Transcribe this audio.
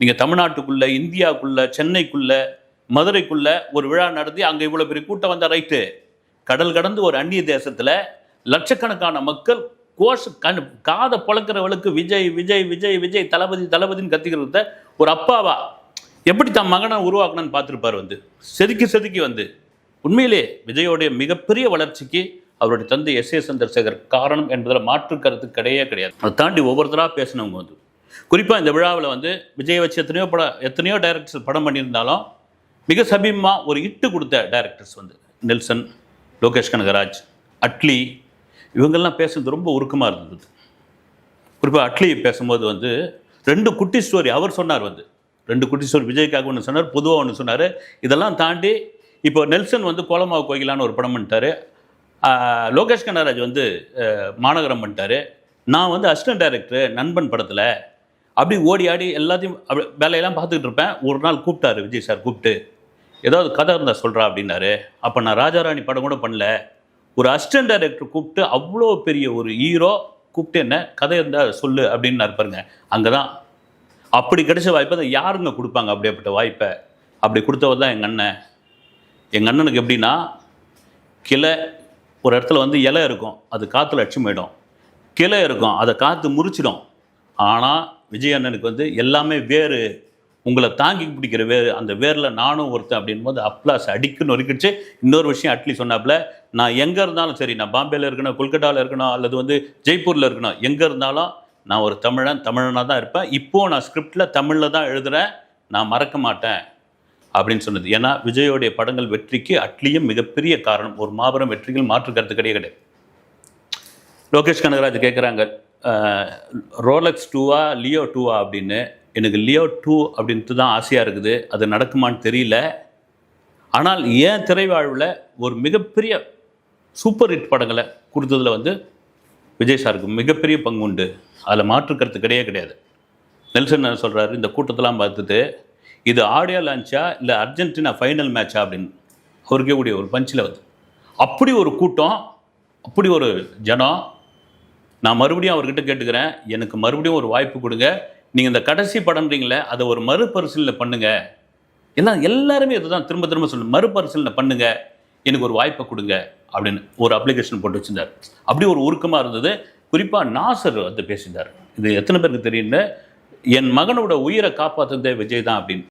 நீங்கள் தமிழ்நாட்டுக்குள்ள இந்தியாவுக்குள்ள சென்னைக்குள்ள மதுரைக்குள்ள ஒரு விழா நடத்தி அங்கே இவ்வளோ பெரிய கூட்டம் வந்த ரைட்டு. கடல் கடந்து ஒரு அந்நிய தேசத்தில் லட்சக்கணக்கான மக்கள் கோஷ கண் காதை பொழக்கிறவளுக்கு விஜய் விஜய் விஜய் விஜய் தளபதி தளபதின்னு கத்திக்கிறத ஒரு அப்பாவா எப்படி தன் மகனை உருவாக்கணும்னு பார்த்துருப்பார் வந்து. செதுக்கி செதுக்கி வந்து. உண்மையிலே விஜயோடைய மிகப்பெரிய வளர்ச்சிக்கு அவருடைய தந்தை எஸ் ஏ சந்திரசேகர் காரணம் என்பதில் மாற்று கருத்து கிடையவே கிடையாது. அதை தாண்டி ஒவ்வொருத்தராக பேசினவங்க வந்து குறிப்பாக இந்த விழாவில் வந்து விஜய் வச்சு எத்தனையோ படம் எத்தனையோ டைரக்டர்ஸ் படம் பண்ணியிருந்தாலும் மிக சமீபமாக ஒரு இட்டு கொடுத்த டைரக்டர்ஸ் வந்து நெல்சன் லோகேஷ் கனகராஜ் அட்லி இவங்கெல்லாம் பேசுறது ரொம்ப உருக்கமாக இருந்தது. குறிப்பாக அட்லி பேசும்போது வந்து ரெண்டு குட்டி ஸ்டோரி அவர் சொன்னார் வந்து. ரெண்டு குட்டி ஸ்டோரி விஜய்க்காக ஒன்று சொன்னார் பொதுவாக ஒன்று சொன்னார். இதெல்லாம் தாண்டி இப்போ நெல்சன் வந்து கோலமாவு கோயிலான்னு ஒரு படம் பண்ணிட்டாரு. லோகேஷ் கனகராஜ் வந்து மாநகரம் பண்ணிட்டாரு. நான் வந்து அசிஸ்டன்ட் டைரக்டர் நண்பன் படத்தில். அப்படி ஓடி ஆடி எல்லாத்தையும் அப்படி வேலையெல்லாம் பார்த்துக்கிட்டு இருப்பேன். ஒரு நாள் கூப்பிட்டாரு விஜய் சார் கூப்பிட்டு ஏதாவது கதை இருந்தால் சொல்கிறா அப்படின்னாரு. அப்போ நான் ராஜாராணி படம் கூட பண்ணல. ஒரு அசிஸ்டன்ட் டைரக்டர் கூப்பிட்டு அவ்வளோ பெரிய ஒரு ஹீரோ கூப்பிட்டு என்ன கதை இருந்தால் சொல்லு அப்படின்னு இருப்பாருங்க அங்கே தான் அப்படி கிடைச்ச வாய்ப்பை அதை யாருங்க கொடுப்பாங்க அப்படியேப்பட்ட வாய்ப்பை? அப்படி கொடுத்தவர் தான் எங்கள் அண்ணன். எங்கள் அண்ணனுக்கு எப்படின்னா கிளை ஒரு இடத்துல வந்து இலை இருக்கும். அது காற்றுல அடிச்சு போயிடும். கிளை இருக்கும். அதை காற்று முறிச்சிடும். ஆனால் விஜய் அண்ணனுக்கு வந்து எல்லாமே வேறு உங்களை தாங்கி பிடிக்கிற வேறு அந்த வேரில் நானும் ஒருத்தன் அப்படின் போது அப்ளாஸ் அடிக்கு நொறுக்கிடுச்சு இன்னொரு விஷயம் அட்லி சொன்னாப்புல நான் எங்கே இருந்தாலும் சரி நான் பாம்பேல இருக்கணும் கொல்கட்டாவில் இருக்கணும் அல்லது வந்து ஜெய்ப்பூரில் இருக்கணும் எங்கே இருந்தாலும் நான் ஒரு தமிழன் தமிழனாக தான் இருப்பேன். இப்போது நான் ஸ்கிரிப்டில் தமிழில் தான் எழுதுகிறேன் நான் மறக்க மாட்டேன் அப்படின்னு சொன்னது. ஏன்னா விஜயோடைய படங்கள் வெற்றிக்கு அட்லியும் மிகப்பெரிய காரணம். ஒரு மாபெரும் வெற்றிகள் மாற்று கருத்து கிடையாது. கிடையாது லோகேஷ் கனகராஜ் கேட்குறாங்க ரோலக்ஸ் டூவா லியோ டூவா அப்படின்னு எனக்கு லியோ டூ அப்படின்ட்டு தான் ஆசையாக இருக்குது. அது நடக்குமான்னு தெரியல. ஆனால் ஏன் திரைவாழ்வில் ஒரு மிகப்பெரிய சூப்பர் ஹிட் படங்களை கொடுத்ததுல வந்து விஜய் சாருக்கு மிகப்பெரிய பங்கு உண்டு. அதில் மாற்று கருத்து கிடையவே கிடையாது. நெல்சன் சொல்கிறாரு இந்த கூட்டத்தெல்லாம் பார்த்துட்டு இது ஆடியோ லான்ச்சா இல்லை அர்ஜென்டினா ஃபைனல் மேட்சா அப்படின்னு அவருக்கே கூடிய ஒரு பஞ்சில் வந்து. அப்படி ஒரு கூட்டம் அப்படி ஒரு ஜனம் நான் மறுபடியும் அவர்கிட்ட கேட்டுக்கிறேன். எனக்கு மறுபடியும் ஒரு வாய்ப்பு கொடுங்க. நீங்கள் இந்த கடைசி படம்ன்றீங்களே அதை ஒரு மறுபரிசீலனை பண்ணுங்க. எல்லாம் எல்லாருமே இதுதான். திரும்ப திரும்ப சொல்லு மறுபரிசீலனை பண்ணுங்க. எனக்கு ஒரு வாய்ப்பை கொடுங்க. அப்படின்னு ஒரு அப்ளிகேஷன் போட்டு வச்சிருந்தார். அப்படி ஒரு உருக்கமாக இருந்தது. குறிப்பாக நாசர் வந்து பேசியிருந்தார். இது எத்தனை பேருக்கு தெரியும்னு? என் மகனோட உயிரை காப்பாற்றுனதே விஜய் தான் அப்படின்னு.